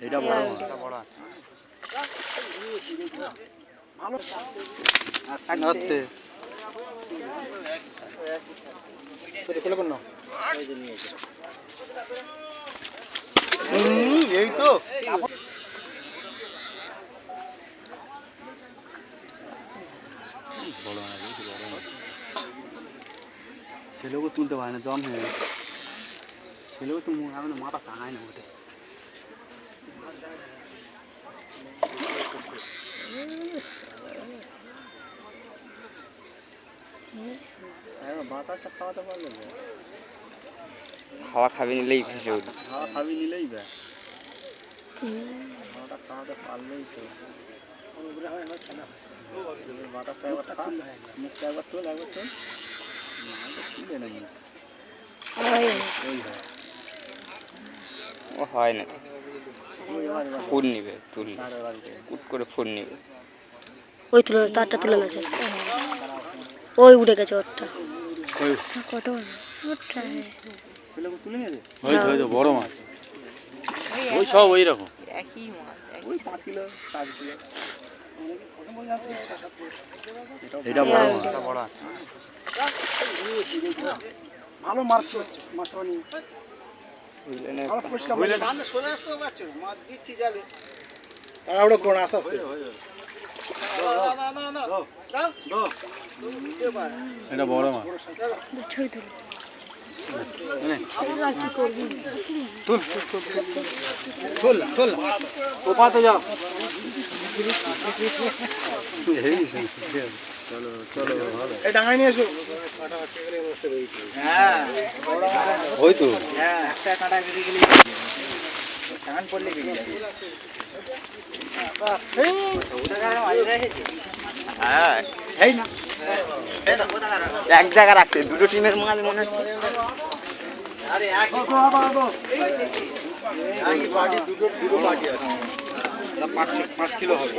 এটা বড় মাছ। আস্তে এই তো। বড় তো ছেলেকে তুলতে পারে না জম হয়ে ছেলেকে তো মাথা টাঙায় না ওঠে বাতাসটা খাওয়াতে পারলে হাওয়া খাবি নিলেই ভেসে উঠবে। খাওয়া খাবি নিলেই ব্যাস। খাওয়াটা খাওয়াতে পারলেই তো। বাতাসটা একবার খা। মুখটা একবার তোল একবার তোল। হয়। ও হয় না। ফুল নিবে তুল তার কুট করে ফুল নিবে। ওই তুলে তারটা তুলে গেছে ওই উঠে গেছে ওরটা। কত বড় মাছ। ওই সব ওই রকম। একই মাছ ওই পাঁচ কিলো সাত কিলো। এটা বড় মাছ। এটা বড় ভালো বুঝলে না তাড়াহুড়ো করো না আস্তে আস্তে এটা বড় মাছ ছবি তুলে তুল তুল তুল ও পাতে যাও এক জায়গা রাখতে দুটো টিমের মাঝ মনে হচ্ছে পাঁচ পাঁচ কিলো হবে।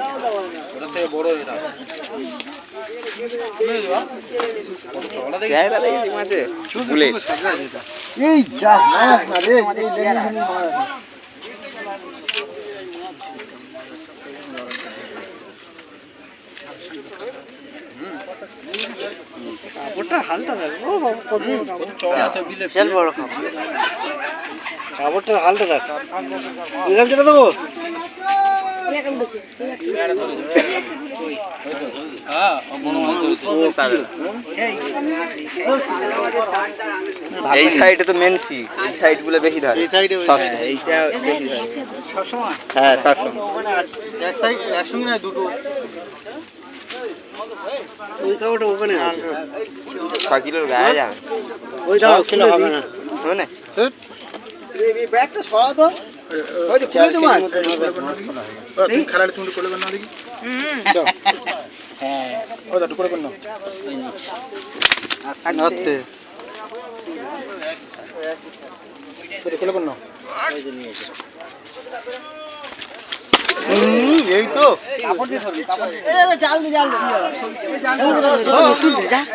ওটা থেকে বড় এটা। মাঝে। এই যা না রে। কাপড়টা হালটা দেখ। হালটা দেখ। দেবো? এই সাইডে তো মেন এই সাইডগুলো বেশি ধরে। এই সাইডে এইটা বেশি ধরে সবসময়? হ্যাঁ সবসময়। এক সাইড একসঙ্গে দুটো। ওই ওখানে আছে গায়ে ওই দাও হবে না। হবে না। ব্যাগটা সরা দাও না আস্তে করে না এই তো।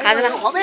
কাজে হবে